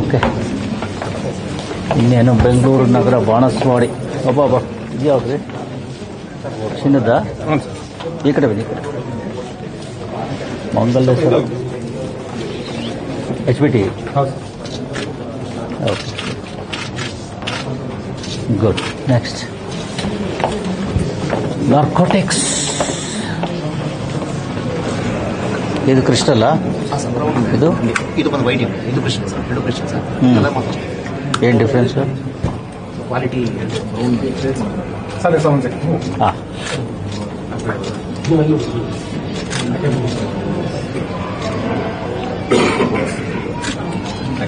Okay. ಇನ್ನೇನು ಬೆಂಗಳೂರು ನಗರ ಬಾಣಸ್ವಾಡಿ. ಒಬ್ಬ ಇದು ಯಾವ್ದು ಚಿನ್ನದ? ಈ ಕಡೆ ಬನ್ನಿ ಕಡೆ. Mangaleshwara H B T okay. Good next narcotics ಇದು ಕ್ರಿಸ್ಟಲ್ಲ ಇದು ಇದು ಬಂದು ವೈಟ್ ಇದೆ ಇದು ಕ್ರಿಶ್ಚಿಯನ್ ಸರ್ ಎರಡು ಕ್ರಿಶ್ಚಿಯನ್ ಸರ್ ಹ್ಮ್. ಕಲರ್ ಮಾತ್ರ ಏನು difference quality brown sir seven second ಹಾಂ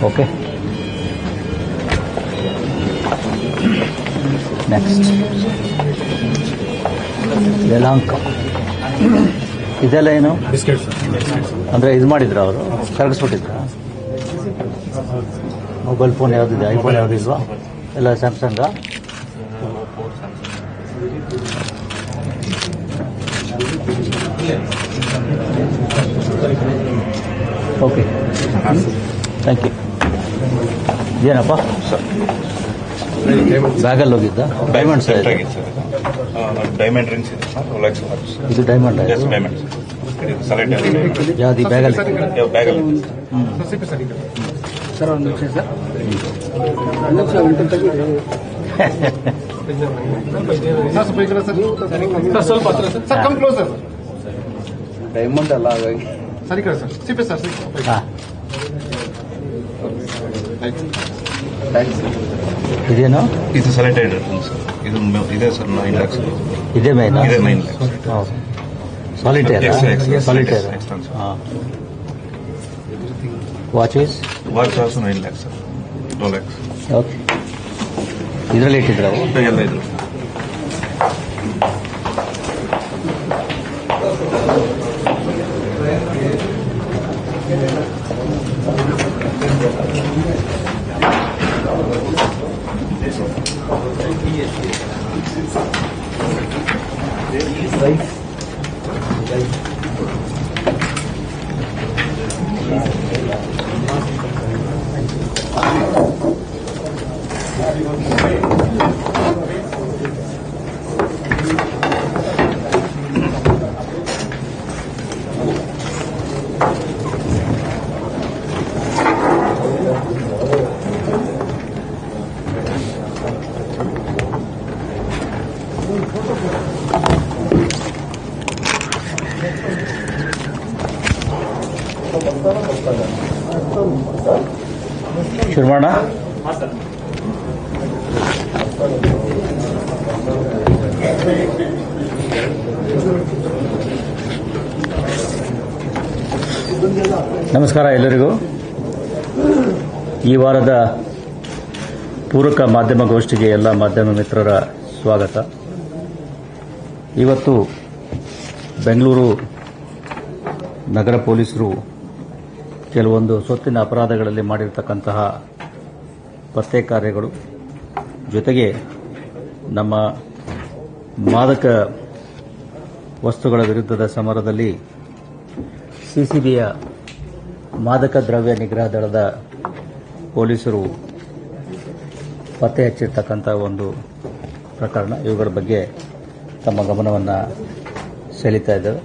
ಓಕೆ ನೆಕ್ಸ್ಟ್ ಯಲಾಂಕ ಇದೆಲ್ಲ ಏನು? ಅಂದ್ರೆ ಸರ್ ಅಂದರೆ ಇದು ಮಾಡಿದ್ರ ಅವರು? ಕರಗಿಸ್ಬಿಟ್ಟಿದ್ರ? ಮೊಬೈಲ್ ಫೋನ್ ಯಾವ್ದಿದೆ ಐಫೋನ್ ಯಾವುದಿಲ್ವಾ ಎಲ್ಲ ಸ್ಯಾಮ್ಸಂಗ್ ಓಕೆ ಥ್ಯಾಂಕ್ ಯು ಏನಪ್ಪ? ಬ್ಯಾಗಲ್ಲಿ ಹೋಗಿದ್ದ? ಡೈಮಂಡ್ಸ್ ಡೈಮಂಡ್ ರಿಂಗ್ಸ್ ಇದೆ ಸರ್ ರೋಲೆಕ್ಸ್ ವಾಚ್ ಇದು ಡೈಮಂಡ್ ಎಸ್ ಡೈಮಂಡ್ ಇದು? ಸೆಲೆಕ್ಟ್ ಯಾವ್ದು ಈ ಬ್ಯಾಗಲ್ಲಿ ಬ್ಯಾಗಲ್ಲಿ ಸರ್ ಒಂದು ಸರ್ ಈಗ ಸರ್ ಒಂದು ನಿಮಿಷ ಸರ್ ಸರ್ ಸ್ವಲ್ಪ ಸರ್ ಸರ್ ಸ್ವಲ್ಪ ಹತ್ರ sir sir come close sir diamond ಅಲ್ಲ ಹಾಗಾಗಿ. ಸರಿ ಕಡೆ ಸರ್ ಸಿಪ್ಪೆ ಸರ್ ಸಿಪ್ಪಿ ಹಾಂ. ಇದೇನು? ಇದು ಸೆಲೆಕ್ಟೆಡ್ ರಿಂಗ್ಸ್ ಇದು ಮ- ಇದೆ ಸರ್ ನೈನ್ ಲ್ಯಾಕ್ಸ್ ಇದೇ. ಮೇನ ಇದೆ nine lakhs solitaire Yes, yes, yes, solitaire yes, expensive. ಹಾಂ. Watch is watch also nine lakhs sir Rolex okay ಇದರಲ್ಲಿ ಇಟ್ಟಿದ್ರ ಅವು? ಎಲ್ಲ ಇದು ಶುರು ನಮಸ್ಕಾರ ಎಲ್ಲರಿಗೂ. ಈ ವಾರದ ಪೂರಕ ಮಾಧ್ಯಮ ಗೋಷ್ಠಿಗೆ ಎಲ್ಲ ಮಾಧ್ಯಮ ಮಿತ್ರರ ಸ್ವಾಗತ. ಇವತ್ತು ಬೆಂಗಳೂರು ನಗರ ಪೊಲೀಸರು ಕೆಲವೊಂದು ಸೊತ್ತಿನ ಅಪರಾಧಗಳಲ್ಲಿ ಮಾಡಿರ್ತಕ್ಕಂತಹ ಪತ್ತೆ ಕಾರ್ಯಗಳು. ಜೊತೆಗೆ ನಮ್ಮ ಮಾದಕ ವಸ್ತುಗಳ ವಿರುದ್ಧದ ಸಮರದಲ್ಲಿ ಸಿಸಿಬಿಯ ಮಾದಕ ದ್ರವ್ಯ ನಿಗ್ರಹ ದಳದ ಪೊಲೀಸರು ಪತ್ತೆ ಹಚ್ಚಿರ್ತಕ್ಕಂಥ ಒಂದು ಪ್ರಕರಣ. ಇವುಗಳ ಬಗ್ಗೆ ತಮ್ಮ ಗಮನವನ್ನು ಸೆಳೀತಾ ಇದ್ದೇವೆ.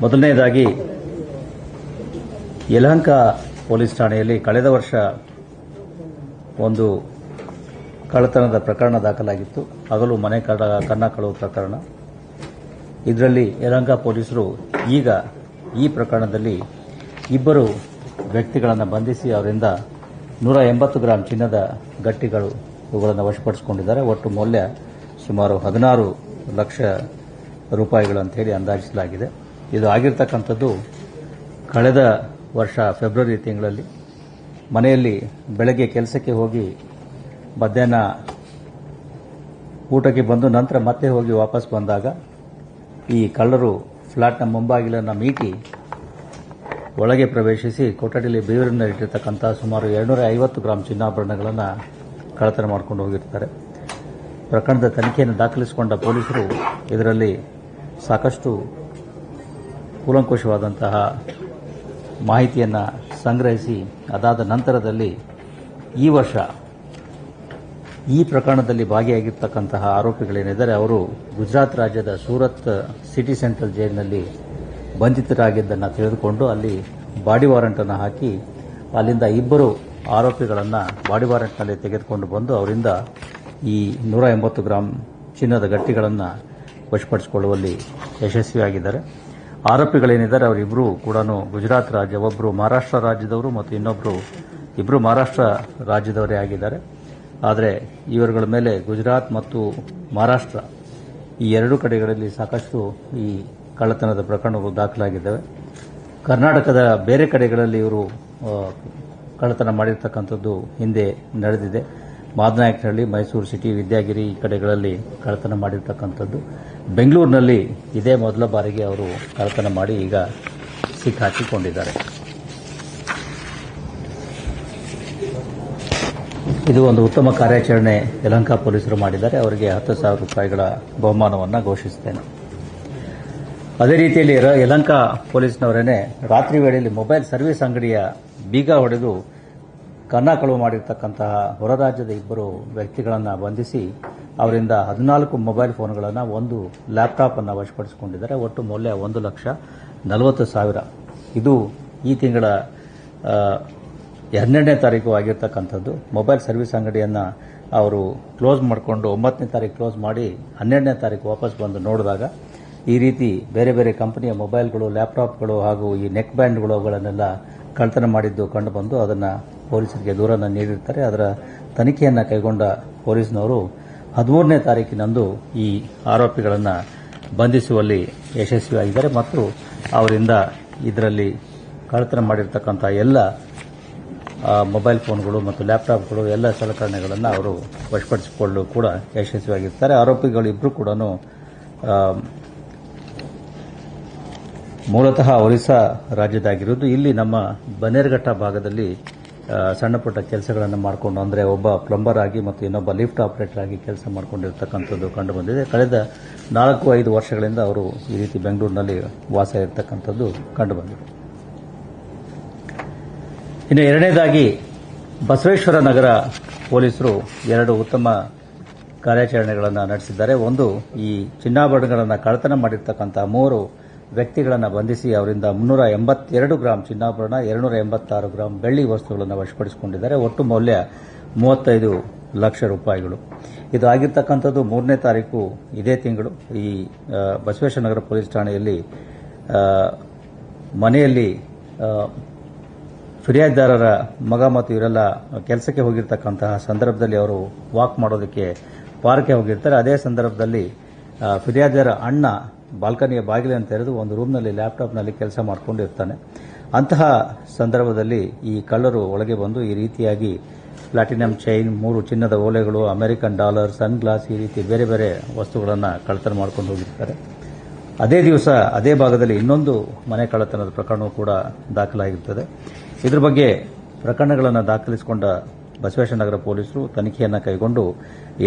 ಮೊದಲನೇದಾಗಿ ಯಲಹಂಕ ಪೊಲೀಸ್ ಠಾಣೆಯಲ್ಲಿ ಕಳೆದ ವರ್ಷ ಒಂದು ಕಳ್ಳತನದ ಪ್ರಕರಣ ದಾಖಲಾಗಿತ್ತು. ಹಗಲು ಮನೆ ಕನ್ನ ಕಳುವ ಪ್ರಕರಣ. ಇದರಲ್ಲಿ ಯಲಹಂಕ ಪೊಲೀಸರು ಈಗ ಈ ಪ್ರಕರಣದಲ್ಲಿ ಇಬ್ಬರು ವ್ಯಕ್ತಿಗಳನ್ನು ಬಂಧಿಸಿ ಅವರಿಂದ ನೂರ ಎಂಬತ್ತು ಗ್ರಾಂ ಚಿನ್ನದ ಗಟ್ಟಿಗಳು ಇವುಗಳನ್ನು ವಶಪಡಿಸಿಕೊಂಡಿದ್ದಾರೆ. ಒಟ್ಟು ಮೌಲ್ಯ ಸುಮಾರು ಹದಿನಾರು ಲಕ್ಷ ರೂಪಾಯಿಗಳು ಅಂತ ಹೇಳಿ ಅಂದಾಜಿಸಲಾಗಿದೆ. ಇದು ಆಗಿರ್ತಕ್ಕಂಥದ್ದು ಕಳೆದ ವರ್ಷ ಫೆಬ್ರವರಿ ತಿಂಗಳಲ್ಲಿ ಮನೆಯಲ್ಲಿ ಬೆಳಗ್ಗೆ ಕೆಲಸಕ್ಕೆ ಹೋಗಿ ಮಧ್ಯಾಹ್ನ ಊಟಕ್ಕೆ ಬಂದು ನಂತರ ಮತ್ತೆ ಹೋಗಿ ವಾಪಸ್ ಬಂದಾಗ ಈ ಕಳ್ಳರು ಫ್ಲಾಟ್ನ ಮುಂಬಾಗಿಲನ್ನು ಮೀಟಿ ಒಳಗೆ ಪ್ರವೇಶಿಸಿ ಕೊಠಡಿಯಲ್ಲಿ ಬೀವರಿನ ಇಟ್ಟಿರ್ತಕ್ಕಂಥ ಸುಮಾರು ಎರಡುನೂರ ಐವತ್ತು ಗ್ರಾಮ್ ಚಿನ್ನಾಭರಣಗಳನ್ನು ಕಳತನ ಮಾಡಿಕೊಂಡು ಹೋಗಿರ್ತಾರೆ. ಪ್ರಕರಣದ ತನಿಖೆಯನ್ನು ದಾಖಲಿಸಿಕೊಂಡ ಪೊಲೀಸರು ಇದರಲ್ಲಿ ಸಾಕಷ್ಟು ಕೂಲಂಕುಷವಾದಂತಹ ಮಾಹಿತಿಯನ್ನು ಸಂಗ್ರಹಿಸಿ, ಅದಾದ ನಂತರದಲ್ಲಿ ಈ ವರ್ಷ ಈ ಪ್ರಕರಣದಲ್ಲಿ ಭಾಗಿಯಾಗಿರ್ತಕ್ಕಂತಹ ಆರೋಪಿಗಳೇನಿದ್ದಾರೆ, ಅವರು ಗುಜರಾತ್ ರಾಜ್ಯದ ಸೂರತ್ ಸಿಟಿ ಸೆಂಟ್ರಲ್ ಜೈಲಿನಲ್ಲಿ ಬಂಧಿತರಾಗಿದ್ದನ್ನು ತಿಳಿದುಕೊಂಡು ಅಲ್ಲಿ ಬಾಡಿ ವಾರೆಂಟನ್ನು ಹಾಕಿ, ಅಲ್ಲಿಂದ ಇಬ್ಬರು ಆರೋಪಿಗಳನ್ನು ಬಾಡಿ ವಾರಂಟ್ನಲ್ಲಿ ತೆಗೆದುಕೊಂಡು ಬಂದು ಅವರಿಂದ ಈ ನೂರ ಎಂಬತ್ತು ಗ್ರಾಂ ಚಿನ್ನದ ಗಟ್ಟಿಗಳನ್ನು ವಶಪಡಿಸಿಕೊಳ್ಳುವಲ್ಲಿ ಯಶಸ್ವಿಯಾಗಿದ್ದಾರೆ. ಆರೋಪಿಗಳೇನಿದ್ದಾರೆ ಅವರಿಬ್ಬರು ಕೂಡ ಗುಜರಾತ್ ರಾಜ್ಯ ಒಬ್ಬರು ಮಹಾರಾಷ್ಟ್ರ ರಾಜ್ಯದವರು ಮತ್ತು ಇನ್ನೊಬ್ಬರು ಇಬ್ಬರು ಮಹಾರಾಷ್ಟ್ರ ರಾಜ್ಯದವರೇ ಆಗಿದ್ದಾರೆ. ಆದರೆ ಇವರುಗಳ ಮೇಲೆ ಗುಜರಾತ್ ಮತ್ತು ಮಹಾರಾಷ್ಟ್ರ ಈ ಎರಡು ಕಡೆಗಳಲ್ಲಿ ಸಾಕಷ್ಟು ಈ ಕಳ್ಳತನದ ಪ್ರಕರಣಗಳು ದಾಖಲಾಗಿದ್ದಾವೆ. ಕರ್ನಾಟಕದ ಬೇರೆ ಕಡೆಗಳಲ್ಲಿ ಇವರು ಕಳ್ಳತನ ಮಾಡಿರ್ತಕ್ಕಂಥದ್ದು ಹಿಂದೆ ನಡೆದಿದೆ. ಮಾದನಾಯಕನಹಳ್ಳಿ, ಮೈಸೂರು ಸಿಟಿ, ವಿದ್ಯಾಗಿರಿ ಈ ಕಡೆಗಳಲ್ಲಿ ಕಳ್ಳತನ ಮಾಡಿರ್ತಕ್ಕಂಥದ್ದು. ಬೆಂಗಳೂರಿನಲ್ಲಿ ಇದೇ ಮೊದಲ ಬಾರಿಗೆ ಅವರು ಕಳ್ಳತನ ಮಾಡಿ ಈಗ ಸಿಕ್ಕಾಕಿಕೊಂಡಿದ್ದಾರೆ ಇದು ಒಂದು ಉತ್ತಮ ಕಾರ್ಯಾಚರಣೆ ಯಲಹಂಕ ಪೊಲೀಸರು ಮಾಡಿದ್ದಾರೆ. ಅವರಿಗೆ ಹತ್ತು ಸಾವಿರ ರೂಪಾಯಿಗಳ ಬಹುಮಾನವನ್ನು ಘೋಷಿಸುತ್ತೇನೆ. ಅದೇ ರೀತಿಯಲ್ಲಿ ಯಲಹಂಕ ಪೊಲೀಸ್ನವರೇನೆ ರಾತ್ರಿ ವೇಳೆಯಲ್ಲಿ ಮೊಬೈಲ್ ಸರ್ವಿಸ್ ಅಂಗಡಿಯ ಬೀಗ ಹೊಡೆದು ಕನ್ನ ಕಳುವು ಮಾಡಿರ್ತಕ್ಕಂತಹ ಹೊರರಾಜ್ಯದ ಇಬ್ಬರು ವ್ಯಕ್ತಿಗಳನ್ನು ಬಂಧಿಸಿ ಅವರಿಂದ ಹದಿನಾಲ್ಕು ಮೊಬೈಲ್ ಫೋನ್ಗಳನ್ನು ಒಂದು ಲ್ಯಾಪ್ಟಾಪ್ ಅನ್ನು ವಶಪಡಿಸಿಕೊಂಡಿದ್ದಾರೆ ಒಟ್ಟು ಮೌಲ್ಯ ಒಂದು ಲಕ್ಷ ನಲವತ್ತು ಸಾವಿರ. ಇದು ಈ ತಿಂಗಳ ಹನ್ನೆರಡನೇ ತಾರೀಕು ಆಗಿರ್ತಕ್ಕಂಥದ್ದು. ಮೊಬೈಲ್ ಸರ್ವಿಸ್ ಅಂಗಡಿಯನ್ನು ಅವರು ಕ್ಲೋಸ್ ಮಾಡಿಕೊಂಡು ಒಂಬತ್ತನೇ ತಾರೀಕು ಕ್ಲೋಸ್ ಮಾಡಿ ಹನ್ನೆರಡನೇ ತಾರೀಕು ವಾಪಸ್ ಬಂದು ನೋಡಿದಾಗ ಈ ರೀತಿ ಬೇರೆ ಬೇರೆ ಕಂಪನಿಯ ಮೊಬೈಲ್ಗಳು, ಲ್ಯಾಪ್ಟಾಪ್ಗಳು ಹಾಗೂ ಈ ನೆಕ್ ಬ್ಯಾಂಡ್ಗಳು ಅವುಗಳನ್ನೆಲ್ಲ ಕಳ್ತನ ಮಾಡಿದ್ದು ಕಂಡುಬಂದು ಅದನ್ನು ಪೊಲೀಸರಿಗೆ ದೂರನ್ನು ನೀಡಿರ್ತಾರೆ. ಅದರ ತನಿಖೆಯನ್ನು ಕೈಗೊಂಡ ಪೊಲೀಸ್ನವರು ಹದಿಮೂರನೇ ತಾರೀಕಿನಂದು ಈ ಆರೋಪಿಗಳನ್ನು ಬಂಧಿಸುವಲ್ಲಿ ಯಶಸ್ವಿಯಾಗಿದ್ದಾರೆ ಮತ್ತು ಅವರಿಂದ ಇದರಲ್ಲಿ ಕಳ್ಳತನ ಮಾಡಿರ್ತಕ್ಕಂಥ ಎಲ್ಲ ಮೊಬೈಲ್ ಫೋನ್ಗಳು ಮತ್ತು ಲ್ಯಾಪ್ಟಾಪ್ಗಳು, ಎಲ್ಲ ಸಲಕರಣೆಗಳನ್ನು ಅವರು ವಶಪಡಿಸಿಕೊಳ್ಳಲು ಕೂಡ ಯಶಸ್ವಿಯಾಗಿರ್ತಾರೆ. ಆರೋಪಿಗಳಿಬ್ಬರು ಕೂಡ ಮೂಲತಃ ಒರಿಸ್ಸಾ ರಾಜ್ಯದಾಗಿರುವುದು ಇಲ್ಲಿ ನಮ್ಮ ಬನೇರ್ಘಟ್ಟ ಭಾಗದಲ್ಲಿ ಸಣ್ಣ ಪುಟ್ಟ ಕೆಲಸಗಳನ್ನು ಮಾಡಿಕೊಂಡು, ಅಂದರೆ ಒಬ್ಬ ಪ್ಲಂಬರ್ ಆಗಿ ಮತ್ತು ಇನ್ನೊಬ್ಬ ಲಿಫ್ಟ್ ಆಪರೇಟರ್ ಆಗಿ ಕೆಲಸ ಮಾಡಿಕೊಂಡಿರ್ತಕ್ಕಂಥದ್ದು ಕಂಡುಬಂದಿದೆ ಕಳೆದ ನಾಲ್ಕು, ಐದು ವರ್ಷಗಳಿಂದ ಅವರು ಈ ರೀತಿ ಬೆಂಗಳೂರಿನಲ್ಲಿ ವಾಸ ಇರತಕ್ಕಂಥದ್ದು ಕಂಡುಬಂದಿದೆ ಇನ್ನು ಎರಡನೇದಾಗಿ, ಬಸವೇಶ್ವರ ನಗರ ಪೊಲೀಸರು ಎರಡು ಉತ್ತಮ ಕಾರ್ಯಾಚರಣೆಗಳನ್ನು ನಡೆಸಿದ್ದಾರೆ. ಒಂದು, ಈ ಚಿನ್ನಾಭರಣಗಳನ್ನು ಕಳ್ಳತನ ಮಾಡಿರ್ತಕ್ಕಂಥ ಮೂವರು ವ್ಯಕ್ತಿಗಳನ್ನು ಬಂಧಿಸಿ ಅವರಿಂದ ಮುನ್ನೂರ ಎಂಬತ್ತೆರಡು ಗ್ರಾಂ ಚಿನ್ನಾಭರಣ, ಎರಡುನೂರ ಎಂಬತ್ತಾರು ಗ್ರಾಂ ಬೆಳ್ಳಿ ವಸ್ತುಗಳನ್ನು ವಶಪಡಿಸಿಕೊಂಡಿದ್ದಾರೆ. ಒಟ್ಟು ಮೌಲ್ಯ ಮೂವತ್ತೈದು ಲಕ್ಷ ರೂಪಾಯಿಗಳು. ಇದು ಆಗಿರ್ತಕ್ಕಂಥದ್ದು ಮೂರನೇ ತಾರೀಕು ಇದೇ ತಿಂಗಳು. ಈ ಬಸವೇಶ್ವರನಗರ ಬಸವೇಶ್ವರ ನಗರ ಪೊಲೀಸ್ ಠಾಣೆಯಲ್ಲಿ ಮನೆಯಲ್ಲಿ ಫಿರ್ಯಾದಿದಾರರ ಮಗ ಮತ್ತು ಇವರೆಲ್ಲ ಕೆಲಸಕ್ಕೆ ಹೋಗಿರ್ತಕ್ಕಂತಹ ಸಂದರ್ಭದಲ್ಲಿ ಅವರು ವಾಕ್ ಮಾಡೋದಕ್ಕೆ ಪಾರ್ಕ್ಗೆ ಹೋಗಿರ್ತಾರೆ. ಅದೇ ಸಂದರ್ಭದಲ್ಲಿ ಫಿರ್ಯಾದಿದಾರ ಅಣ್ಣ ಬಾಲ್ಕನಿಯ ಬಾಗಿಲನ್ನು ತೆರೆದು ಒಂದು ರೂಮ್ನಲ್ಲಿ, ಲ್ಯಾಪ್ಟಾಪ್ನಲ್ಲಿ ಕೆಲಸ ಮಾಡಿಕೊಂಡಿರ್ತಾನೆ ಅಂತಹ ಸಂದರ್ಭದಲ್ಲಿ ಈ ಕಳ್ಳರು ಒಳಗೆ ಬಂದು ಈ ರೀತಿಯಾಗಿ ಪ್ಲಾಟಿನಂ ಚೈನ್, ಮೂರು ಚಿನ್ನದ ಓಲೆಗಳು, ಅಮೆರಿಕನ್ ಡಾಲರ್ ಸನ್ ಗ್ಲಾಸ್ ಈ ರೀತಿ ಬೇರೆ ಬೇರೆ ವಸ್ತುಗಳನ್ನು ಕಳ್ಳತನ ಮಾಡ್ಕೊಂಡು ಹೋಗಿರ್ತಾರೆ. ಅದೇ ದಿವಸ ಅದೇ ಭಾಗದಲ್ಲಿ ಇನ್ನೊಂದು ಮನೆ ಕಳ್ಳತನದ ಪ್ರಕರಣವೂ ಕೂಡ ದಾಖಲಾಗಿರ್ತದೆ. ಇದ್ರ ಬಗ್ಗೆ ಪ್ರಕರಣಗಳನ್ನು ದಾಖಲಿಸಿಕೊಂಡ ಬಸವೇಶ್ವರ ನಗರ ಪೊಲೀಸರು ತನಿಖೆಯನ್ನು ಕೈಗೊಂಡು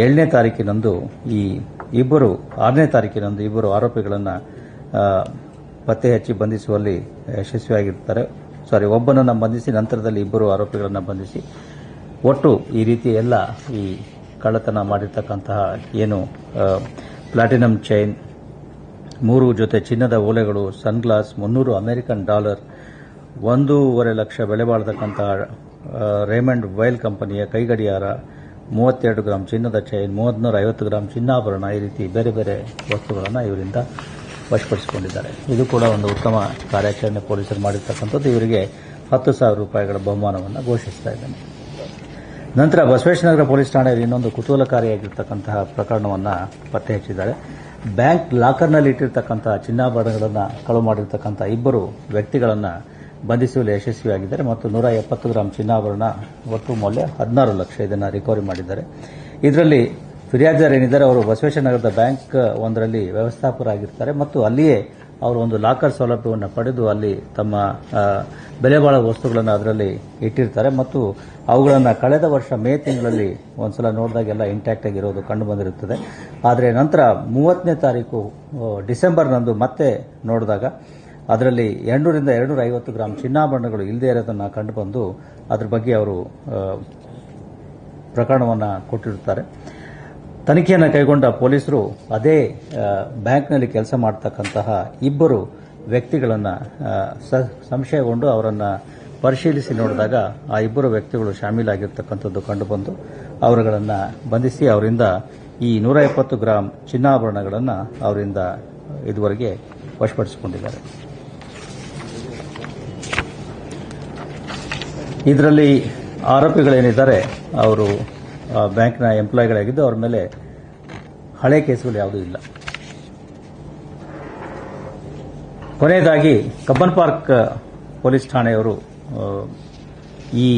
ಏಳನೇ ತಾರೀಕಿನಂದು ಈ ಇಬ್ಬರು, ಆರನೇ ತಾರೀಕಿನಂದು ಇಬ್ಬರು ಆರೋಪಿಗಳನ್ನು ಪತ್ತೆ ಹಚ್ಚಿ ಬಂಧಿಸುವಲ್ಲಿ ಯಶಸ್ವಿಯಾಗಿರ್ತಾರೆ. ಸಾರಿ ಒಬ್ಬನನ್ನು ಬಂಧಿಸಿ ನಂತರದಲ್ಲಿ ಇಬ್ಬರು ಆರೋಪಿಗಳನ್ನು ಬಂಧಿಸಿ. ಒಟ್ಟು ಈ ರೀತಿ ಎಲ್ಲ ಈ ಕಳ್ಳತನ ಮಾಡಿರ್ತಕ್ಕಂತಹ ಏನು ಪ್ಲಾಟಿನಂ ಚೈನ್, ಮೂರು ಜೊತೆ ಚಿನ್ನದ ಓಲೆಗಳು, ಸನ್ಗ್ಲಾಸ್, ಮುನ್ನೂರು ಅಮೆರಿಕನ್ ಡಾಲರ್, ಒಂದೂವರೆ ಲಕ್ಷ ಬೆಲೆ ಬಾಳತಕ್ಕಂತಹ ರೇಮಂಡ್ ವೈಲ್ ಕಂಪನಿಯ ಕೈಗಡಿಯಾರ ಮೂವತ್ತೆರಡು ಗ್ರಾಮ್ ಚಿನ್ನದ ಚೈನ್ ಮೂವತ್ನೂರ ಐವತ್ತು ಗ್ರಾಮ್ ಚಿನ್ನಾಭರಣ ಈ ರೀತಿ ಬೇರೆ ಬೇರೆ ವಸ್ತುಗಳನ್ನು ಇವರಿಂದ ವಶಪಡಿಸಿಕೊಂಡಿದ್ದಾರೆ. ಇದು ಕೂಡ ಒಂದು ಉತ್ತಮ ಕಾರ್ಯಾಚರಣೆ ಪೊಲೀಸರು ಮಾಡಿರ್ತಕ್ಕಂಥದ್ದು. ಇವರಿಗೆ ಹತ್ತು ಸಾವಿರ ರೂಪಾಯಿಗಳ ಬಹುಮಾನವನ್ನು ಘೋಷಿಸ್ತಾ ಇದ್ದಾನೆ. ನಂತರ ಬಸವೇಶ್ವರನಗರ ಪೊಲೀಸ್ ಠಾಣೆಯಲ್ಲಿ ಇನ್ನೊಂದು ಕುತೂಹಲಕಾರಿಯಾಗಿರ್ತಕ್ಕಂತಹ ಪ್ರಕರಣವನ್ನು ಪತ್ತೆ ಹಚ್ಚಿದ್ದಾರೆ. ಬ್ಯಾಂಕ್ ಲಾಕರ್ನಲ್ಲಿ ಇಟ್ಟಿರ್ತಕ್ಕಂತಹ ಚಿನ್ನಾಭರಣಗಳನ್ನು ಕಳು ಮಾಡಿರ್ತಕ್ಕಂಥ ಇಬ್ಬರು ವ್ಯಕ್ತಿಗಳನ್ನು ಬಂಧಿಸುವಲ್ಲಿ ಯಶಸ್ವಿಯಾಗಿದ್ದಾರೆ ಮತ್ತು ನೂರ ಎಪ್ಪತ್ತು ಗ್ರಾಂ ಚಿನ್ನಾಭರಣ ಒಟ್ಟು ಮೌಲ್ಯ ಹದಿನಾರು ಲಕ್ಷ ಇದನ್ನು ರಿಕವರಿ ಮಾಡಿದ್ದಾರೆ. ಇದರಲ್ಲಿ ಫಿರ್ಯಾದಿದಾರ ಏನಿದ್ದಾರೆ, ಅವರು ಬಸವೇಶ್ವರನಗರದ ಬ್ಯಾಂಕ್ ಒಂದರಲ್ಲಿ ವ್ಯವಸ್ಥಾಪಕರಾಗಿರ್ತಾರೆ ಮತ್ತು ಅಲ್ಲಿಯೇ ಅವರು ಒಂದು ಲಾಕರ್ ಸೌಲಭ್ಯವನ್ನು ಪಡೆದು ಅಲ್ಲಿ ತಮ್ಮ ಬೆಲೆ ವಸ್ತುಗಳನ್ನು ಅದರಲ್ಲಿ ಇಟ್ಟಿರ್ತಾರೆ ಮತ್ತು ಅವುಗಳನ್ನು ಕಳೆದ ವರ್ಷ ಮೇ ತಿಂಗಳಲ್ಲಿ ಒಂದ್ಸಲ ನೋಡಿದಾಗೆಲ್ಲ ಇಂಟ್ಯಾಕ್ಟ್ ಆಗಿರೋದು ಕಂಡು ಬಂದಿರುತ್ತದೆ. ಆದರೆ ನಂತರ ಮೂವತ್ತನೇ ತಾರೀಕು ಡಿಸೆಂಬರ್ನಂದು ಮತ್ತೆ ನೋಡಿದಾಗ ಅದರಲ್ಲಿ ಎರಡುನೂರಿಂದ ಎರಡು ಐವತ್ತು ಗ್ರಾಂ ಚಿನ್ನಾಭರಣಗಳು ಇಲ್ಲದೇ ಇರೋದನ್ನು ಕಂಡುಬಂದು ಅದ್ರ ಬಗ್ಗೆ ಅವರು ಪ್ರಕರಣವನ್ನು ಕೊಟ್ಟಿರುತ್ತಾರೆ. ತನಿಖೆಯನ್ನು ಕೈಗೊಂಡ ಪೊಲೀಸರು ಅದೇ ಬ್ಯಾಂಕ್ನಲ್ಲಿ ಕೆಲಸ ಮಾಡ್ತಕ್ಕಂತಹ ಇಬ್ಬರು ವ್ಯಕ್ತಿಗಳನ್ನು ಸಂಶಯಗೊಂಡು ಅವರನ್ನು ಪರಿಶೀಲಿಸಿ ನೋಡಿದಾಗ ಆ ಇಬ್ಬರು ವ್ಯಕ್ತಿಗಳು ಶಾಮೀಲಾಗಿರ್ತಕ್ಕಂಥದ್ದು ಕಂಡುಬಂದು ಅವರುಗಳನ್ನು ಬಂಧಿಸಿ ಅವರಿಂದ ಈ ನೂರ ಎಪ್ಪತ್ತು ಗ್ರಾಂ ಚಿನ್ನಾಭರಣಗಳನ್ನು ಅವರಿಂದ ಇದುವರೆಗೆ ವಶಪಡಿಸಿಕೊಂಡಿದ್ದಾರೆ. ಇದರಲ್ಲಿ ಆರೋಪಿಗಳೇನಿದ್ದಾರೆ, ಅವರು ಬ್ಯಾಂಕ್ನ ಎಂಪ್ಲಾಯಿಗಳಾಗಿದ್ದು ಅವ್ರ ಮೇಲೆ ಹಳೆ ಕೇಸುಗಳು ಯಾವುದೂ ಇಲ್ಲ. ಕೊನೆಯದಾಗಿ, ಕಬ್ಬನ್ ಪಾರ್ಕ್ ಪೊಲೀಸ್ ಠಾಣೆಯವರು ಈ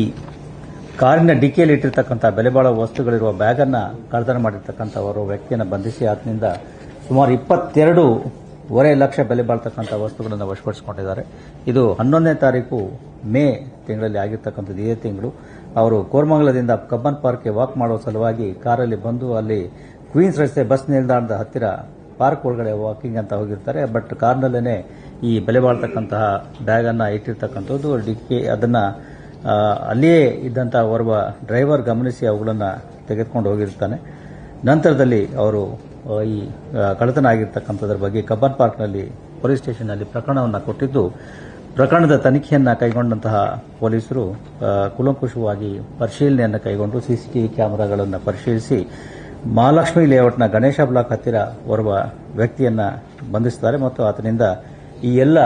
ಕಾರಿನ ಡಿಕ್ಕಿಯಲ್ಲಿ ಇಟ್ಟಿರ್ತಕ್ಕಂಥ ಬೆಲೆ ವಸ್ತುಗಳಿರುವ ಬ್ಯಾಗನ್ನು ಕಳ್ಳತನ ಮಾಡಿರ್ತಕ್ಕಂಥ ವ್ಯಕ್ತಿಯನ್ನು ಬಂಧಿಸಿ, ಆತನಿಂದ ಸುಮಾರು ಇಪ್ಪತ್ತೆರಡು ವರೆ ಲಕ್ಷ ಬೆಲೆ ಬಾಳ್ತಕ್ಕಂಥ ವಸ್ತುಗಳನ್ನು ವಶಪಡಿಸಿಕೊಂಡಿದ್ದಾರೆ. ಇದು ಹನ್ನೊಂದನೇ ತಾರೀಕು ಮೇ ತಿಂಗಳಲ್ಲಿ ಆಗಿರ್ತಕ್ಕಂಥದ್ದು. ಇದೇ ತಿಂಗಳು ಅವರು ಕೋರ್ಮಂಗಲದಿಂದ ಕಬ್ಬನ್ ಪಾರ್ಕ್ಗೆ ವಾಕ್ ಮಾಡುವ ಸಲುವಾಗಿ ಕಾರಲ್ಲಿ ಬಂದು ಅಲ್ಲಿ ಕ್ವೀನ್ಸ್ ರಸ್ತೆ ಬಸ್ ನಿಲ್ದಾಣದ ಹತ್ತಿರ ಪಾರ್ಕ್ ಒಳಗಡೆ ವಾಕಿಂಗ್ ಅಂತ ಹೋಗಿರ್ತಾರೆ. ಬಟ್ ಕಾರ್ನಲ್ಲೇ ಈ ಬೆಲೆ ಬಾಳ್ತಕ್ಕಂತಹ ಬ್ಯಾಗ್ ಅನ್ನ ಇಟ್ಟಿರ್ತಕ್ಕಂಥದ್ದು. ಡಿಕ್ಕಿ ಅದನ್ನ ಅಲ್ಲಿಯೇ ಇದ್ದಂಥ ಓರ್ವ ಡ್ರೈವರ್ ಗಮನಿಸಿ ಅವುಗಳನ್ನು ತೆಗೆದುಕೊಂಡು ಹೋಗಿರ್ತಾನೆ. ನಂತರದಲ್ಲಿ ಅವರು ಈ ಕಳ್ಳತನ ಆಗಿರ್ತಕ್ಕಂಥದ್ರ ಬಗ್ಗೆ ಕಬ್ಬನ್ ಪಾರ್ಕ್ನಲ್ಲಿ, ಪೊಲೀಸ್ ಸ್ಟೇಷನ್ನಲ್ಲಿ ಪ್ರಕರಣವನ್ನು ಕೊಟ್ಟಿದ್ದು, ಪ್ರಕರಣದ ತನಿಖೆಯನ್ನು ಕೈಗೊಂಡಂತಹ ಪೊಲೀಸರು ಕುಲಂಕುಷವಾಗಿ ಪರಿಶೀಲನೆಯನ್ನು ಕೈಗೊಂಡು ಸಿಸಿಟಿವಿ ಕ್ಯಾಮೆರಾಗಳನ್ನು ಪರಿಶೀಲಿಸಿ, ಮಹಾಲಕ್ಷ್ಮಿ ಲೇಔಟ್ನ ಗಣೇಶ ಬ್ಲಾಕ್ ಹತ್ತಿರ ಓರ್ವ ವ್ಯಕ್ತಿಯನ್ನು ಬಂಧಿಸುತ್ತಾರೆ ಮತ್ತು ಆತನಿಂದ ಈ ಎಲ್ಲ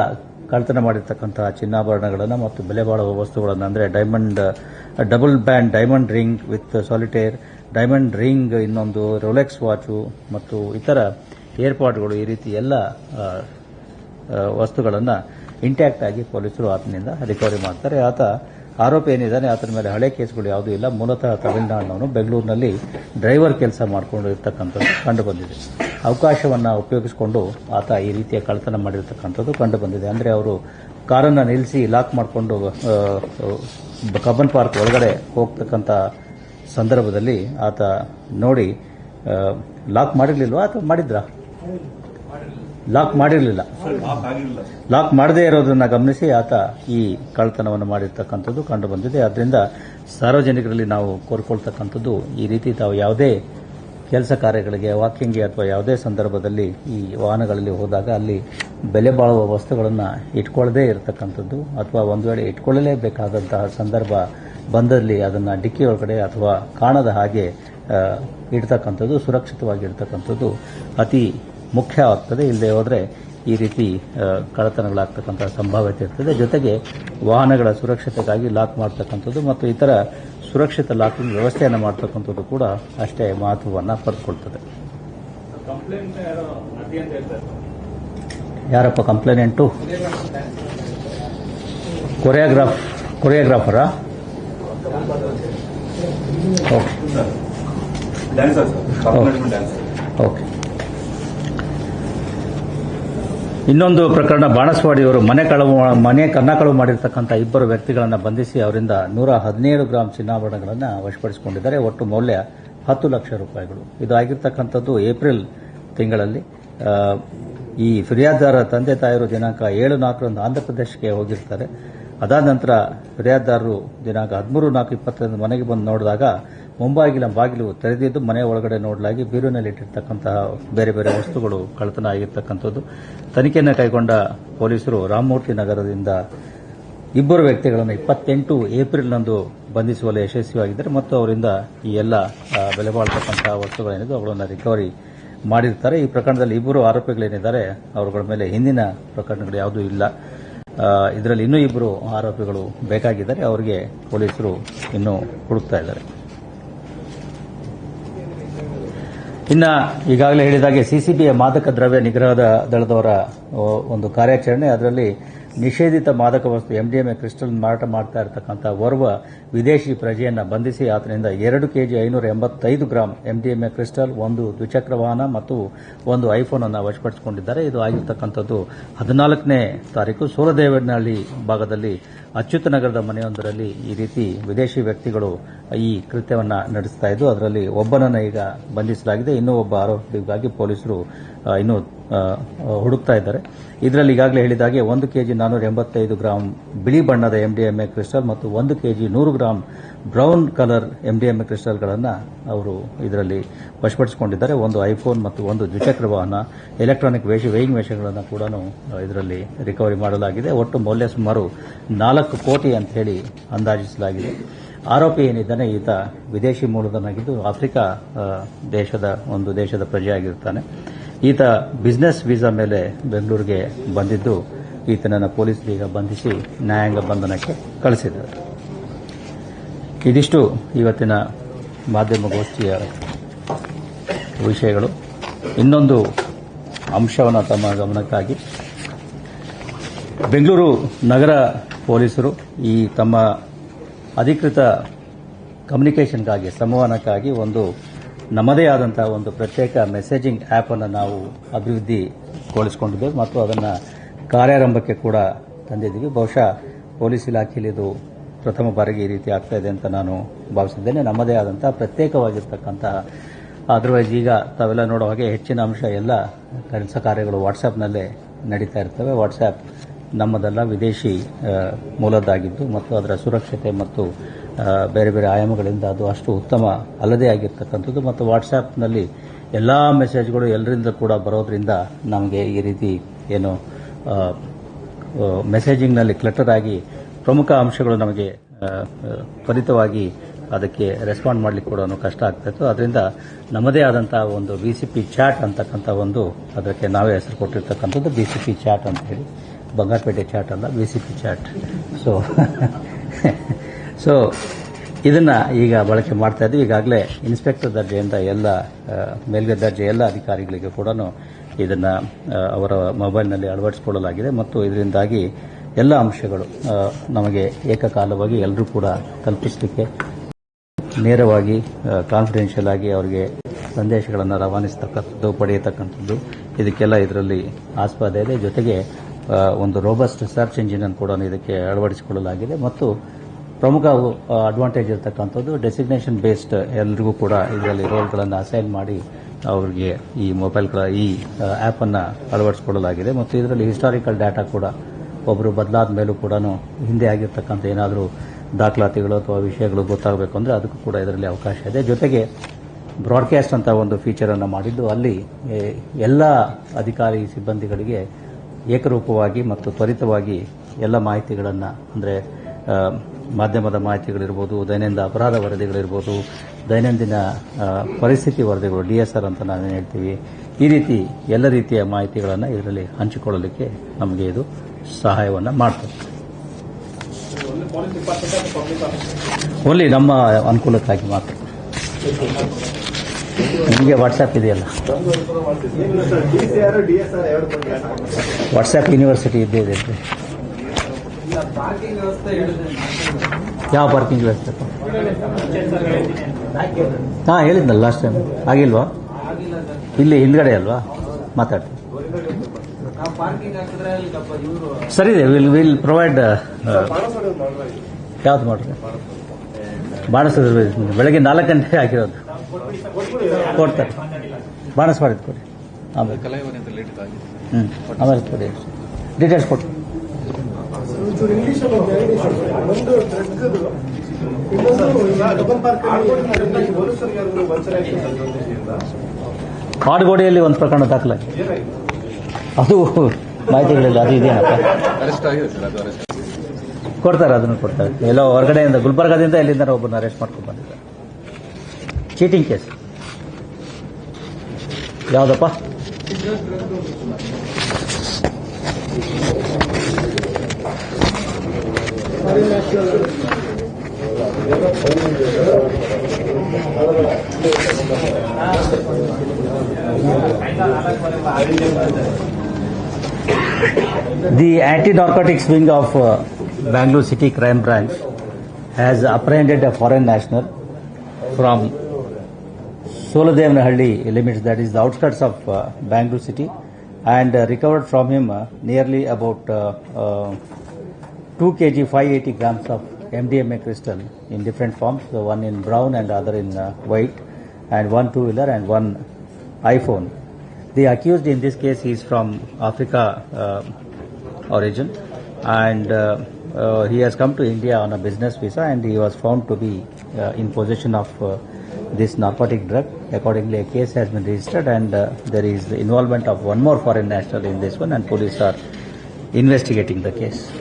ಕಳ್ಳತನ ಮಾಡಿರ್ತಕ್ಕಂತಹ ಚಿನ್ನಾಭರಣಗಳನ್ನು ಮತ್ತು ಬೆಲೆ ಬಾಳುವ ವಸ್ತುಗಳನ್ನು, ಅಂದರೆ diamond, double band diamond ring with solitaire diamond ring, ಇನ್ನೊಂದು ರೋಲೆಕ್ಸ್ ವಾಚು ಮತ್ತು ಇತರ ಏರ್ಪಾಡ್ಗಳು ಈ ರೀತಿ ಎಲ್ಲ ವಸ್ತುಗಳನ್ನು ಇಂಟ್ಯಾಕ್ಟ್ ಆಗಿ ಪೊಲೀಸರು ಆತನಿಂದ ರಿಕವರಿ ಮಾಡ್ತಾರೆ. ಆತ ಆರೋಪಿ ಏನಿದ್ದಾನೆ, ಆತನ ಮೇಲೆ ಹಳೆ ಕೇಸ್ಗಳು ಯಾವುದೂ ಇಲ್ಲ. ಮೂಲತಃ ತಮಿಳುನಾಡಿನವನು ಬೆಂಗಳೂರಿನಲ್ಲಿ ಡ್ರೈವರ್ ಕೆಲಸ ಮಾಡಿಕೊಂಡು ಇರತಕ್ಕಂಥದ್ದು ಕಂಡುಬಂದಿದೆ. ಅವಕಾಶವನ್ನು ಉಪಯೋಗಿಸಿಕೊಂಡು ಆತ ಈ ರೀತಿಯ ಕಳ್ಳತನ ಮಾಡಿರ್ತಕ್ಕಂಥದ್ದು ಕಂಡುಬಂದಿದೆ. ಅಂದರೆ ಅವರು ಕಾರನ್ನು ನಿಲ್ಲಿಸಿ ಲಾಕ್ ಮಾಡಿಕೊಂಡು ಕಬ್ಬನ್ ಪಾರ್ಕ್ ಒಳಗಡೆ ಹೋಗ್ತಕ್ಕಂಥ ಸಂದರ್ಭದಲ್ಲಿ ಆತ ನೋಡಿ ಲಾಕ್ ಮಾಡಿರ್ಲಿಲ್ವಾ ಅಥವಾ ಮಾಡಿದ್ರಾ? ಲಾಕ್ ಮಾಡಿರಲಿಲ್ಲ. ಲಾಕ್ ಮಾಡದೇ ಇರೋದನ್ನ ಗಮನಿಸಿ ಆತ ಈ ಕಳ್ಳತನವನ್ನು ಮಾಡಿರ್ತಕ್ಕಂಥದ್ದು ಕಂಡು ಬಂದಿದೆ. ಅದರಿಂದ ಸಾರ್ವಜನಿಕರಲ್ಲಿ ನಾವು ಕೋರ್ಕೊಳ್ತಕ್ಕಂಥದ್ದು ಈ ರೀತಿ ತಾವು ಯಾವುದೇ ಕೆಲಸ ಕಾರ್ಯಗಳಿಗೆ, ವಾಕಿಂಗ್ಗೆ ಅಥವಾ ಯಾವುದೇ ಸಂದರ್ಭದಲ್ಲಿ ಈ ವಾಹನಗಳಲ್ಲಿ ಹೋದಾಗ ಅಲ್ಲಿ ಬೆಲೆ ಬಾಳುವ ವಸ್ತುಗಳನ್ನು ಇಟ್ಕೊಳ್ಳದೇ ಇರತಕ್ಕಂಥದ್ದು ಅಥವಾ ಒಂದು ವೇಳೆ ಇಟ್ಕೊಳ್ಳಲೇಬೇಕಾದಂತಹ ಸಂದರ್ಭ ಬಂದಲ್ಲಿ ಅದನ್ನು ಡಿಕ್ಕಿ ಒಳಗಡೆ ಅಥವಾ ಕಾಣದ ಹಾಗೆ ಇಡ್ತಕ್ಕಂಥದ್ದು ಸುರಕ್ಷಿತವಾಗಿರ್ತಕ್ಕಂಥದ್ದು ಅತಿ ಮುಖ್ಯ ಆಗ್ತದೆ. ಇಲ್ಲದೆ ಹೋದರೆ ಈ ರೀತಿ ಕಳತನಗಳಾಗ್ತಕ್ಕಂಥ ಸಂಭಾವ್ಯತೆ ಇರ್ತದೆ. ಜೊತೆಗೆ ವಾಹನಗಳ ಸುರಕ್ಷತೆಗಾಗಿ ಲಾಕ್ ಮಾಡ್ತಕ್ಕಂಥದ್ದು ಮತ್ತು ಇತರ ಸುರಕ್ಷಿತ ಲಾಕಿಂಗ್ ವ್ಯವಸ್ಥೆಯನ್ನು ಮಾಡ್ತಕ್ಕಂಥದ್ದು ಕೂಡ ಅಷ್ಟೇ ಮಹತ್ವವನ್ನು ಪಡೆದುಕೊಳ್ತದೆ ಯಾರಪ್ಪ ಕಂಪ್ಲೇನೆಂಟು ಕೊರಿಯೋಗ್ರಾಫ್, ಕೊರಿಯೋಗ್ರಾಫರಾ? ಓಕೆ. ಇನ್ನೊಂದು ಪ್ರಕರಣ ಬಾಣಸ್ವಾಡಿಯವರು ಮನೆ ಕಳವು ಮನೆ ಕನ್ನ ಕಳವು ಮಾಡಿರ್ತಕ್ಕಂಥ ಇಬ್ಬರು ವ್ಯಕ್ತಿಗಳನ್ನು ಬಂಧಿಸಿ ಅವರಿಂದ ನೂರ ಹದಿನೇಳು ಗ್ರಾಂ ಚಿನ್ನಾಭರಣಗಳನ್ನು ವಶಪಡಿಸಿಕೊಂಡಿದ್ದಾರೆ. ಒಟ್ಟು ಮೌಲ್ಯ ಹತ್ತು ಲಕ್ಷ ರೂಪಾಯಿಗಳು. ಇದು ಆಗಿರ್ತಕ್ಕಂಥದ್ದು ಏಪ್ರಿಲ್ ತಿಂಗಳಲ್ಲಿ. ಈ ಫಿರ್ಯಾದಾರ ತಂದೆ ತಾಯಿಯರು ದಿನಾಂಕ ಏಳು ನಾಲ್ಕರಂದು ಆಂಧ್ರಪ್ರದೇಶಕ್ಕೆ ಹೋಗಿರ್ತಾರೆ. ಅದಾದ ನಂತರ ಫಿರ್ಯಾದಾರರು ದಿನಾಂಕ ಹದಿಮೂರು ನಾಲ್ಕು ಇಪ್ಪತ್ತರಿಂದ ಮನೆಗೆ ಬಂದು ನೋಡಿದಾಗ ಮುಂಬಾಗಿಲ ಬಾಗಿಲು ತೆರೆದಿದ್ದು ಮನೆ ಒಳಗಡೆ ನೋಡಲಾಗಿ ಬೀರುನಲ್ಲಿ ಇಟ್ಟಿರ್ತಕ್ಕಂತಹ ಬೇರೆ ಬೇರೆ ವಸ್ತುಗಳು ಕಳ್ಳತನ ಆಗಿರ್ತಕ್ಕಂಥದ್ದು ತನಿಖೆಯನ್ನು ಕೈಗೊಂಡ ಪೊಲೀಸರು ರಾಮಮೂರ್ತಿ ನಗರದಿಂದ ಇಬ್ಬರು ವ್ಯಕ್ತಿಗಳನ್ನು ಇಪ್ಪತ್ತೆಂಟು ಏಪ್ರಿಲ್ನಂದು ಬಂಧಿಸುವಲ್ಲಿ ಯಶಸ್ವಿಯಾಗಿದ್ದಾರೆ. ಮತ್ತು ಅವರಿಂದ ಈ ಎಲ್ಲ ಬೆಲೆ ಬಾಳ್ತಕ್ಕಂತಹ ವಸ್ತುಗಳೇನಿದೆ ಅವುಗಳನ್ನು ರಿಕವರಿ ಮಾಡಿರ್ತಾರೆ. ಈ ಪ್ರಕರಣದಲ್ಲಿ ಇಬ್ಬರು ಆರೋಪಿಗಳೇನಿದ್ದಾರೆ, ಅವರುಗಳ ಮೇಲೆ ಹಿಂದಿನ ಪ್ರಕರಣಗಳು ಯಾವುದೂ ಇಲ್ಲ. ಇದರಲ್ಲಿ ಇನ್ನೂ ಇಬ್ಬರು ಆರೋಪಿಗಳು ಬೇಕಾಗಿದ್ದಾರೆ. ಅವರಿಗೆ ಪೊಲೀಸರು ಇನ್ನೂ ಹುಡುಕ್ತಾ ಇದ್ದಾರೆ. ಇನ್ನ ಈಗಾಗಲೇ ಹೇಳಿದಾಗೆ ಸಿಸಿಬಿಯ ಮಾದಕ ದ್ರವ್ಯ ನಿಗ್ರಹದ ದಳದವರ ಒಂದು ಕಾರ್ಯಾಚರಣೆ. ಅದರಲ್ಲಿ ನಿಷೇಧಿತ ಮಾದಕ ವಸ್ತು ಎಂಡಿಎಂಎ ಕ್ರಿಸ್ಟಲ್ ಮಾರಾಟ ಮಾಡ್ತಾ ಇರತಕ್ಕಂಥ ಓರ್ವ ವಿದೇಶಿ ಪ್ರಜೆಯನ್ನು ಬಂಧಿಸಿ ಆತನಿಂದ ಎರಡು ಕೆಜಿ ಐನೂರ ಎಂಬತ್ತೈದು ಗ್ರಾಂ ಎಂಡಿಎಂಎ ಕ್ರಿಸ್ಟಲ್, ಒಂದು ದ್ವಿಚಕ್ರ ವಾಹನ ಮತ್ತು ಒಂದು ಐಫೋನ್ ಅನ್ನು ವಶಪಡಿಸಿಕೊಂಡಿದ್ದಾರೆ ಇದು ಆಗಿರ್ತಕ್ಕಂಥದ್ದು ಹದಿನಾಲ್ಕನೇ ತಾರೀಕು. ಸೂರದೇವನಹಳ್ಳಿ ಭಾಗದಲ್ಲಿ ಅಚ್ಯುತ ನಗರದ ಮನೆಯೊಂದರಲ್ಲಿ ಈ ರೀತಿ ವಿದೇಶಿ ವ್ಯಕ್ತಿಗಳು ಈ ಕೃತ್ಯವನ್ನು ನಡೆಸ್ತಾ ಇದ್ದು, ಅದರಲ್ಲಿ ಒಬ್ಬನನ್ನು ಈಗ ಬಂಧಿಸಲಾಗಿದೆ. ಇನ್ನೂ ಒಬ್ಬ ಆರೋಪಿಗಾಗಿ ಪೊಲೀಸರು ಇನ್ನೂ ಹುಡುಕ್ತಾ ಇದ್ದಾರೆ. ಇದರಲ್ಲಿ ಈಗಾಗಲೇ ಹೇಳಿದಾಗೆ ಒಂದು ಕೆಜಿ ನಾನೂರ ಎಂಬತ್ತೈದು ಗ್ರಾಂ ಬಿಳಿ ಬಣ್ಣದ ಎಂಡಿಎಂಎ ಕ್ರಿಸ್ಟಲ್ ಮತ್ತು ಒಂದು ಕೆಜಿ ನೂರು ಗ್ರಾಂ ಬ್ರೌನ್ ಕಲರ್ ಎಂಡಿಎಂಎ ಕ್ರಿಸ್ಟಲ್ಗಳನ್ನು ಅವರು ಇದರಲ್ಲಿ ವಶಪಡಿಸಿಕೊಂಡಿದ್ದಾರೆ. ಒಂದು ಐಫೋನ್ ಮತ್ತು ಒಂದು ದ್ವಿಚಕ್ರ ವಾಹನ ಎಲೆಕ್ಟ್ರಾನಿಕ್ ವೇಷ ವೇಯಿಂಗ್ ವೇಷಗಳನ್ನು ಕೂಡ ಇದರಲ್ಲಿ ರಿಕವರಿ ಮಾಡಲಾಗಿದೆ. ಒಟ್ಟು ಮೌಲ್ಯ ಸುಮಾರು ನಾಲ್ಕು ಕೋಟಿ ಅಂತ ಹೇಳಿ ಅಂದಾಜಿಸಲಾಗಿದೆ. ಆರೋಪಿ ಏನಿದ್ದಾನೆ, ಈತ ವಿದೇಶಿ ಮೂಲದನಾಗಿದ್ದು ಆಫ್ರಿಕಾ ದೇಶದ ಒಂದು ದೇಶದ ಪ್ರಜೆಯಾಗಿರ್ತಾನೆ. ಈತ ಬಿಸ್ನೆಸ್ ವೀಸಾ ಮೇಲೆ ಬೆಂಗಳೂರಿಗೆ ಬಂದಿದ್ದು, ಈತನನ್ನು ಪೊಲೀಸರು ಈಗ ಬಂಧಿಸಿ ನ್ಯಾಯಾಂಗ ಬಂಧನಕ್ಕೆ ಕಳಿಸಿದ್ದಾರೆ. ಇದಿಷ್ಟು ಇವತ್ತಿನ ಮಾಧ್ಯಮಗೋಷ್ಠಿಯ ವಿಷಯಗಳು. ಇನ್ನೊಂದು ಅಂಶವನ್ನು ತಮ್ಮ ಗಮನಕ್ಕಾಗಿ. ಬೆಂಗಳೂರು ನಗರ ಪೊಲೀಸರು ಈ ತಮ್ಮ ಅಧಿಕೃತ ಕಮ್ಯುನಿಕೇಷನ್ಗಾಗಿ ಸಂವಹನಕ್ಕಾಗಿ ಒಂದು ನಮ್ಮದೇ ಆದಂತಹ ಒಂದು ಪ್ರತ್ಯೇಕ ಮೆಸೇಜಿಂಗ್ ಆ್ಯಪ್ ಅನ್ನು ನಾವು ಅಭಿವೃದ್ಧಿಗೊಳಿಸಿಕೊಂಡಿದ್ದೇವೆ ಮತ್ತು ಅದನ್ನು ಕಾರ್ಯಾರಂಭಕ್ಕೆ ಕೂಡ ತಂದಿದ್ದೀವಿ. ಬಹುಶಃ ಪೊಲೀಸ್ ಇಲಾಖೆಯಲ್ಲಿ ಇದು ಪ್ರಥಮ ಬಾರಿಗೆ ಈ ರೀತಿ ಆಗ್ತಾ ಇದೆ ಅಂತ ನಾನು ಭಾವಿಸಿದ್ದೇನೆ. ನಮ್ಮದೇ ಆದಂತಹ ಪ್ರತ್ಯೇಕವಾಗಿರ್ತಕ್ಕಂತಹ ಅದರ್ವೈಸ್ ಈಗ ತಾವೆಲ್ಲ ನೋಡೋ ಹಾಗೆ ಹೆಚ್ಚಿನ ಅಂಶ ಎಲ್ಲ ಕೆಲಸ ಕಾರ್ಯಗಳು ವಾಟ್ಸ್ಆ್ಯಪ್ನಲ್ಲೇ ನಡೀತಾ ಇರ್ತವೆ. ವಾಟ್ಸ್ಆ್ಯಪ್ ನಮ್ಮದೆಲ್ಲ ವಿದೇಶಿ ಮೂಲದ್ದಾಗಿದ್ದು ಮತ್ತು ಅದರ ಸುರಕ್ಷತೆ ಮತ್ತು ಬೇರೆ ಬೇರೆ ಆಯಾಮಗಳಿಂದ ಅದು ಅಷ್ಟು ಉತ್ತಮ ಅಲ್ಲದೇ ಆಗಿರ್ತಕ್ಕಂಥದ್ದು. ಮತ್ತು ವಾಟ್ಸ್ಆ್ಯಪ್ನಲ್ಲಿ ಎಲ್ಲ ಮೆಸೇಜ್ಗಳು ಎಲ್ಲರಿಂದ ಕೂಡ ಬರೋದ್ರಿಂದ ನಮಗೆ ಈ ರೀತಿ ಏನು ಮೆಸೇಜಿಂಗ್ನಲ್ಲಿ ಕ್ಲಟರ್ ಆಗಿ ಪ್ರಮುಖ ಅಂಶಗಳು ನಮಗೆ ತ್ವರಿತವಾಗಿ ಅದಕ್ಕೆ ರೆಸ್ಪಾಂಡ್ ಮಾಡಲಿಕ್ಕೆ ಕೂಡ ಕಷ್ಟ ಆಗ್ತಾಯಿತ್ತು ಅದರಿಂದ ನಮ್ಮದೇ ಆದಂಥ ಒಂದು ಬಿ ಸಿ ಪಿ ಚಾಟ್ ಅಂತಕ್ಕಂಥ ಒಂದು ಅದಕ್ಕೆ ನಾವೇ ಹೆಸರು ಕೊಟ್ಟಿರ್ತಕ್ಕಂಥದ್ದು ಬಿ ಸಿ ಪಿ ಚಾಟ್ ಅಂತ ಹೇಳಿ. ಬಂಗಾರಪೇಟೆ ಚಾಟ್ ಅಲ್ಲ B C P chaat. So so ಇದನ್ನ ಈಗ ಬಳಕೆ ಮಾಡ್ತಾ ಇದ್ದೀವಿ. ಈಗಾಗಲೇ ಇನ್ಸ್ಪೆಕ್ಟರ್ ದರ್ಜೆಯಿಂದ ಎಲ್ಲ ಮೇಲ್ಗೆ ದರ್ಜೆ ಎಲ್ಲ ಅಧಿಕಾರಿಗಳಿಗೆ ಕೂಡ ಇದನ್ನ ಅವರ ಮೊಬೈಲ್ನಲ್ಲಿ ಅಳವಡಿಸಿಕೊಳ್ಳಲಾಗಿದೆ. ಮತ್ತು ಇದರಿಂದಾಗಿ ಎಲ್ಲ ಅಂಶಗಳು ನಮಗೆ ಏಕಕಾಲವಾಗಿ ಎಲ್ಲರೂ ಕೂಡ ಕಲ್ಪಿಸಲಿಕ್ಕೆ ನೇರವಾಗಿ ಕಾನ್ಫಿಡೆನ್ಷಿಯಲ್ ಆಗಿ ಅವರಿಗೆ ಸಂದೇಶಗಳನ್ನು ರವಾನಿಸ್ತಕ್ಕಂಥದ್ದು, ಪಡೆಯತಕ್ಕಂಥದ್ದು, ಇದಕ್ಕೆಲ್ಲ ಇದರಲ್ಲಿ ಆಸ್ಪದ ಇದೆ. ಜೊತೆಗೆ ಒಂದು ರೋಬಸ್ಟ್ ಸರ್ಚ್ ಇಂಜಿನ್ ಕೂಡ ಇದಕ್ಕೆ ಅಳವಡಿಸಿಕೊಳ್ಳಲಾಗಿದೆ. ಮತ್ತು ಪ್ರಮುಖ ಅಡ್ವಾಂಟೇಜ್ ಇರತಕ್ಕಂಥದ್ದು ಡೆಸಿಗ್ನೇಷನ್ ಬೇಸ್ಡ್ ಎಲ್ರಿಗೂ ಕೂಡ ಇದರಲ್ಲಿ ರೋಲ್ಗಳನ್ನು ಅಸೈನ್ ಮಾಡಿ ಅವರಿಗೆ ಈ ಮೊಬೈಲ್ಗಳ ಈ ಆ್ಯಪನ್ನು ಅಳವಡಿಸಿಕೊಳ್ಳಲಾಗಿದೆ. ಮತ್ತು ಇದರಲ್ಲಿ ಹಿಸ್ಟಾರಿಕಲ್ ಡಾಟಾ ಕೂಡ ಒಬ್ಬರು ಬದಲಾದ ಮೇಲೂ ಕೂಡ ಹಿಂದೆ ಆಗಿರ್ತಕ್ಕಂಥ ಏನಾದರೂ ದಾಖಲಾತಿಗಳು ಅಥವಾ ವಿಷಯಗಳು ಗೊತ್ತಾಗಬೇಕು ಅಂದರೆ ಅದಕ್ಕೂ ಕೂಡ ಇದರಲ್ಲಿ ಅವಕಾಶ ಇದೆ. ಜೊತೆಗೆ ಬ್ರಾಡ್ಕಾಸ್ಟ್ ಅಂತ ಒಂದು ಫೀಚರನ್ನು ಮಾಡಿದ್ದು, ಅಲ್ಲಿ ಎಲ್ಲ ಅಧಿಕಾರಿ ಸಿಬ್ಬಂದಿಗಳಿಗೆ ಏಕರೂಪವಾಗಿ ಮತ್ತು ತ್ವರಿತವಾಗಿ ಎಲ್ಲ ಮಾಹಿತಿಗಳನ್ನು ಅಂದರೆ ಮಾಧ್ಯಮದ ಮಾಹಿತಿಗಳಿರ್ಬೋದು ದೈನಂದಿನ ಅಪರಾಧ ವರದಿಗಳಿರ್ಬೋದು ದೈನಂದಿನ ಪರಿಸ್ಥಿತಿ ವರದಿಗಳು ಡಿ ಎಸ್ ಆರ್ ಅಂತ ನಾವೇನು ಹೇಳ್ತೀವಿ. ಈ ರೀತಿ ಎಲ್ಲ ರೀತಿಯ ಮಾಹಿತಿಗಳನ್ನು ಇದರಲ್ಲಿ ಹಂಚಿಕೊಳ್ಳಲಿಕ್ಕೆ ನಮಗೆ ಇದು ಸಹಾಯವನ್ನು ಮಾಡ್ತದೆ. ಓನ್ಲಿ ನಮ್ಮ ಅನುಕೂಲಕ್ಕಾಗಿ ಮಾತ್ರ. ನಿಮಗೆ ವಾಟ್ಸಪ್ ಇದೆಯಲ್ಲ? ವಾಟ್ಸಪ್ ಯೂನಿವರ್ಸಿಟಿ ಇದ್ದೇ ಇದೆ? ಯಾವ ಪಾರ್ಕಿಂಗ್ ವ್ಯವಸ್ಥೆ? ಹಾಂ ಹೇಳಿದ್ನಲ್ಲ ಲಾಸ್ಟ್ ಟೈಮ್ ಆಗಿಲ್ವಾ? ಇಲ್ಲಿ ಹಿಂದ್ಗಡೆ ಅಲ್ವಾ? ಮಾತಾಡಿ. ಸರಿ ಇದೆ. ವಿಲ್ ವಿಲ್ ಪ್ರೊವೈಡ್ ಯಾವ್ದು ಮಾಡ್ರಿ ಬಾಣಸ ಬೆಳಗ್ಗೆ ನಾಲ್ಕು ಗಂಟೆಗೆ ಹಾಕಿರೋದು. ಕೊಡ್ತಾರೆ. ಬಾಣಸ್ ಮಾಡಿದ್ ಕೊಡಿ. ಆಮೇಲೆ. ಹ್ಞೂ ಆಮೇಲೆ ಕೊಡಿ. ಡೀಟೇಲ್ಸ್ ಕೊಟ್ಟು ಕಾಡುಗೋಡಿಯಲ್ಲಿ ಒಂದು ಪ್ರಕರಣ ದಾಖಲೆ ಅದು ಮಾಹಿತಿಗಳಿಲ್ಲ ಅದು ಇದೇನಪ್ಪ ಕೊಡ್ತಾರೆ, ಅದನ್ನು ಕೊಡ್ತಾರೆ. ಎಲ್ಲೋ ಹೊರಗಡೆಯಿಂದ, ಗುಲ್ಬರ್ಗಾದಿಂದ ಎಲ್ಲಿಂದ ಒಬ್ಬರನ್ನ ಅರೆಸ್ಟ್ ಮಾಡ್ಕೊಂಡು ಬಂದಿದ್ದಾರೆ. ಚೀಟಿಂಗ್ ಕೇಸ್ ಯಾವುದಪ್ಪ? The anti-narcotics wing of uh, Bangalore City Crime Branch has apprehended a foreign national from Soladevnahalli limits, that is the outskirts of uh, Bangalore City, and uh, recovered from him uh, nearly about uh, uh, 2 kg 580 grams of MDMA crystal in different forms, so one in brown and other in uh, white, and one two-wheeler and one iPhone. The accused in this case is from Africa uh, origin, and uh, uh, he has come to India on a business visa, and he was found to be uh, in possession of uh, this narcotic drug. Accordingly, a case has been registered, and there is the involvement of one more foreign national in this one, and police are investigating the case.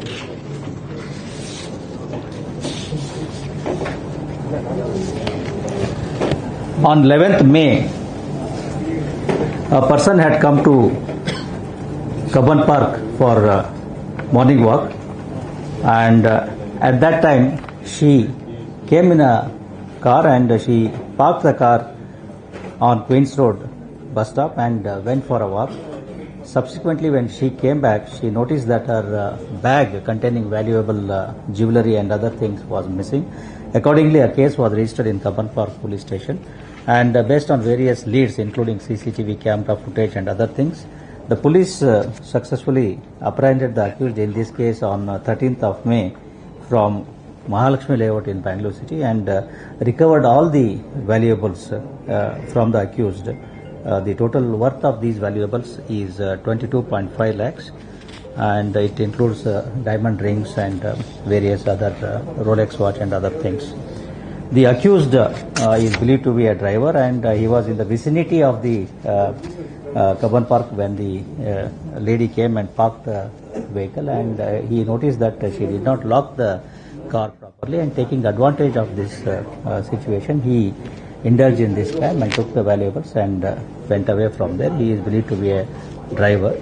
On 11th May, a person had come to Kaban Park for uh, morning walk, and uh, at that time she came in a car and she parked the car on Queens Road bus stop and uh, went for a walk. Subsequently, when she came back, she noticed that her uh, bag containing valuable uh, jewelry and other things was missing. Accordingly, a case was registered in Kaban Park police station, and uh, based on various leads, including CCTV camera footage and other things, the police uh, successfully apprehended the accused in this case on uh, 13th of May from Mahalakshmi layout in Bangalore city and uh, recovered all the valuables uh, from the accused. Uh, the total worth of these valuables is uh, 22.5 lakhs and it includes diamond rings and various other Rolex watch and other things. The accused uh, is believed to be a driver and uh, he was in the vicinity of the uh, uh, Kaban Park when the uh, lady came and parked the vehicle and uh, he noticed that she did not lock the car properly and taking advantage of this uh, uh, situation he indulged in this crime and took the valuables and uh, went away from there. He is believed to be a driver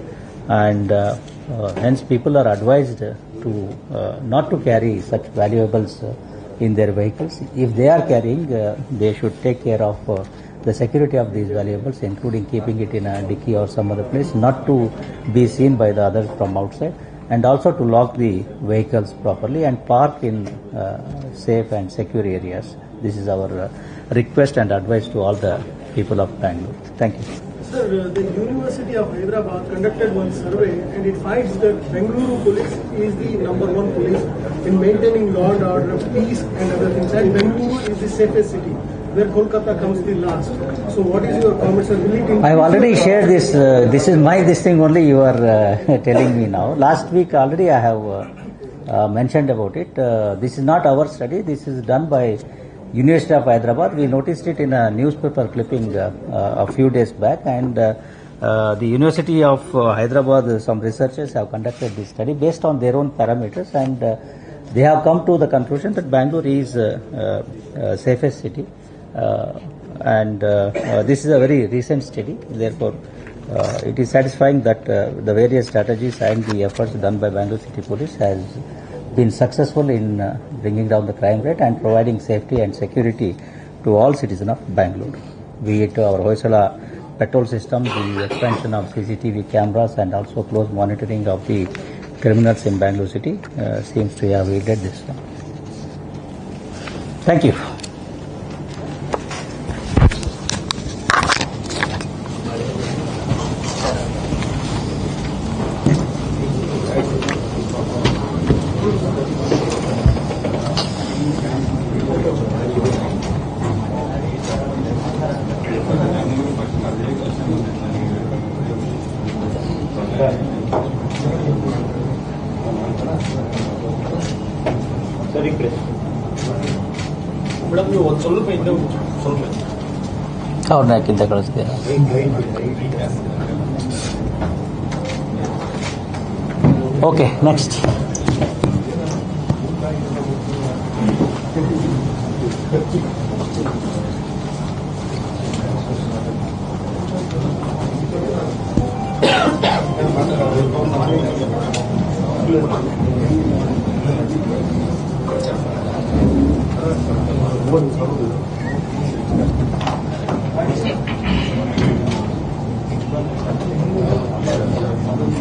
and uh, uh, hence people are advised to uh, not to carry such valuables uh, in their vehicles. If they are carrying, uh, they should take care of uh, the security of these valuables, including keeping it in a dicky or some other place, not to be seen by the others from outside, and also to lock the vehicles properly and park in uh, safe and secure areas. This is our uh, request and advice to all the people of Bangalore. Thank you. Sir, uh, the University of Hyderabad conducted one survey and it finds that Bengaluru police is the number one police in maintaining law and order, peace and other things. And Bengaluru is the safest city, where Kolkata comes the last. So what is your comment, sir? Will I have already shared this. Uh, this is my this thing only. You are uh, telling me now. Last week already I have uh, uh, mentioned about it. Uh, this is not our study. This is done by University of Hyderabad. We noticed it in a newspaper clipping uh, uh, a few days back, and uh, uh, the University of uh, Hyderabad. Some researchers have conducted this study based on their own parameters, and uh, they have come to the conclusion that Bangalore is uh, uh, safest city. Uh, and uh, uh, this is a very recent study. Therefore, uh, it is satisfying that uh, the various strategies and the efforts done by Bangalore City Police has been successful in uh, bringing down the crime rate and providing safety and security to all citizens of Bangalore. Be it our Hoysala petrol system, the expansion of CCTV cameras, and also close monitoring of the criminals in Bangalore City uh, seems to have aided this. Thank you. ಅವ್ರನ್ನ ಯಾಕಿಂತ ಕಳಿಸ್ತೀರಾ okay next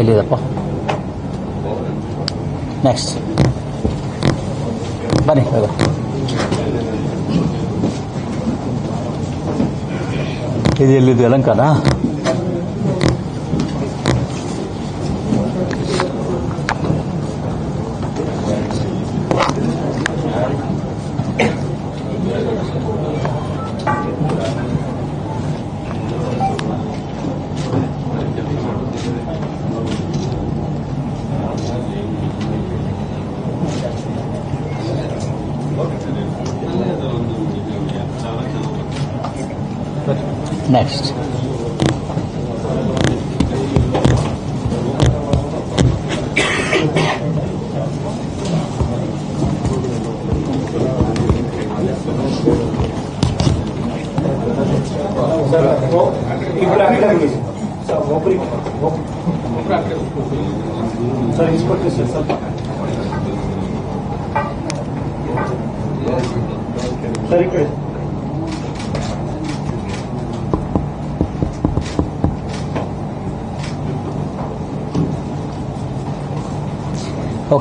ಎಲ್ಲಿದಪ್ಪ? Next ಬನ್ನಿ ಬೇಗ ಇದು ಎಲ್ಲಿದು ಯಲಂಕನಾ? Next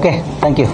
okay thank you